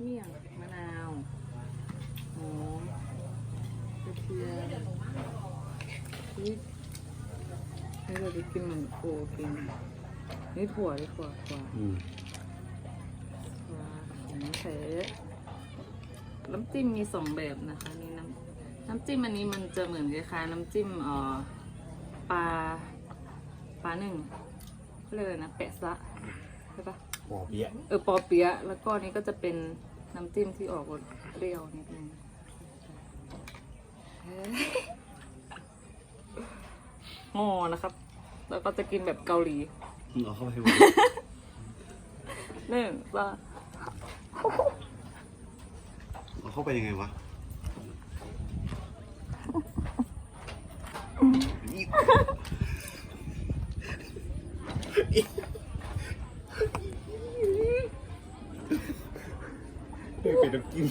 เมี่ยงมะนาวหอมกระเทียมพริกให้เราจะกินเหมือนโคกินนี่ถั่วนี่ถั่วถั่วอืมถั่วของแท้น้ำจิ้มมีสองแบบนะคะนี่น้ำน้ำจิ้มอันนี้มันจะเหมือนคล้ายๆน้ำจิ้มเอ่อปลาปลาหนึ่งเขาเรียกอะไรนะแปะซะใช่ปะ ปอเปี๊ยะเออปอเปี๊ยะแล้วก็อันนี้ก็จะเป็นน้ำจิ้มที่ออกรสเปรี้ยวนิดนึงเฮ้ยงอนะครับ แล้วก็จะกินแบบเกาหลีเอาเข้าไปให้หมดหนึ่งสองเอาเข้าไปยังไงวะนี่ เฮ้ยเป็นน้ำกิน